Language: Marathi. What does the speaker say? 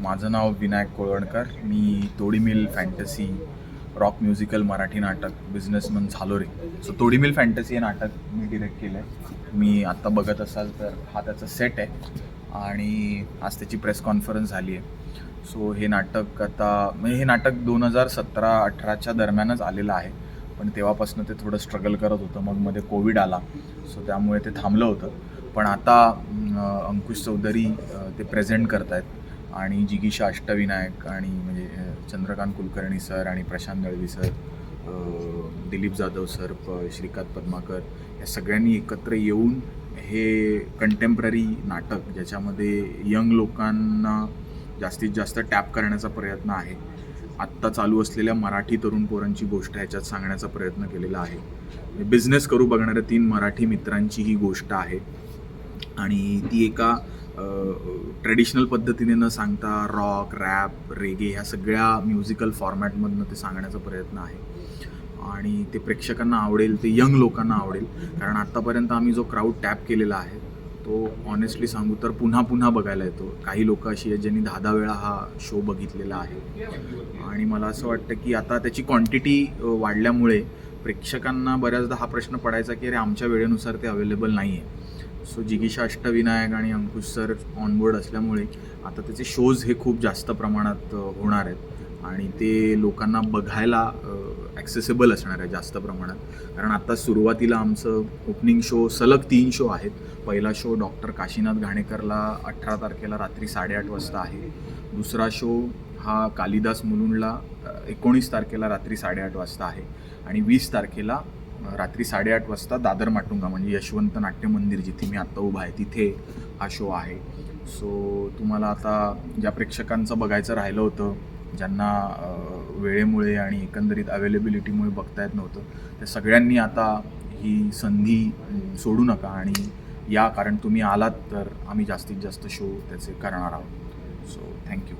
माझं नाव विनायक कोळवणकर. मी Todi Mill fantasy rock musical Marathi नाटक बिझनेसमन झालो रे. सो तोडीमिल फॅन्टसी हे नाटक मी डिरेक्ट केलं आहे मी आत्ता बघत असाल तर हा त्याचा सेट आहे आणि आज त्याची प्रेस कॉन्फरन्स झाली आहे. सो हे नाटक आता म्हणजे हे नाटक दोन हजार सतरा अठराच्या दरम्यानच आलेलं आहे. पण तेव्हापासून ते थोडं स्ट्रगल करत होतं. मग मध्ये कोविड आला. सो त्यामुळे ते थांबलं होतं. पण आता अंकुश चौधरी ते प्रेझेंट करत आहेत आणि जिगीशा अष्टविनायक आणि म्हणजे चंद्रकांत कुलकर्णी सर आणि प्रशांत दळवी सर दिलीप जाधव सर प श्रीकांत पद्माकर या सगळ्यांनी एकत्र येऊन हे कंटेम्पररी नाटक ज्याच्यामध्ये यंग लोकांना जास्तीत जास्त टॅप करण्याचा प्रयत्न आहे. आत्ता चालू असलेल्या मराठी तरुण पोरांची गोष्ट ह्याच्यात सांगण्याचा प्रयत्न केलेला आहे. बिझनेस करू बघणाऱ्या तीन मराठी मित्रांची ही गोष्ट आहे. आणि ती एका ट्रेडिशनल पद्धतीने न सांगता रॉक रॅप रेगे ह्या सगळ्या म्युझिकल फॉर्मॅटमधनं ते सांगण्याचा प्रयत्न आहे. आणि ते प्रेक्षकांना आवडेल ते यंग लोकांना आवडेल. कारण आत्तापर्यंत आम्ही जो क्राऊड टॅप केलेला आहे तो ऑनेस्टली सांगू तर पुन्हा पुन्हा बघायला येतो. काही लोक अशी आहेत ज्यांनी दहा दहा वेळा हा शो बघितलेला आहे. आणि मला असं वाटतं की आता त्याची क्वांटिटी वाढल्यामुळे प्रेक्षकांना बऱ्याचदा हा प्रश्न पडायचा की अरे आमच्या वेळेनुसार ते अवेलेबल नाही आहे सो जिगीशा अष्टविनायक आणि अंकुश सर ऑनबोर्ड असल्यामुळे आता त्याचे शोज हे खूप जास्त प्रमाणात होणार आहेत. आणि ते लोकांना बघायला ॲक्सेसिबल असणार आहे जास्त प्रमाणात. कारण आता सुरुवातीला आमचं ओपनिंग शो सलग तीन शो आहेत. पहिला शो डॉक्टर काशीनाथ घाणेकरला अठरा तारखेला रात्री साडेआठ वाजता आहे. दुसरा शो हा कालिदास मुलुंडला एकोणीस तारखेला रात्री साडेआठ वाजता आहे. आणि वीस तारखेला रात्री साडेआठ वाजता दादर माटुंगा म्हणजे यशवंत नाट्य मंदिर जिथे मी आत्ता उभा आहे तिथे हा शो आहे. सो तुम्हाला आता ज्या प्रेक्षकांचं बघायचं राहिलं होतं ज्यांना वेळेमुळे आणि एकंदरीत अवेलेबिलिटीमुळे बघता येत नव्हतं त्या सगळ्यांनी आता ही संधी सोडू नका आणि या कारण तुम्ही आलात तर आम्ही जास्तीत जास्त शो त्याचे करणार आहोत. So thank you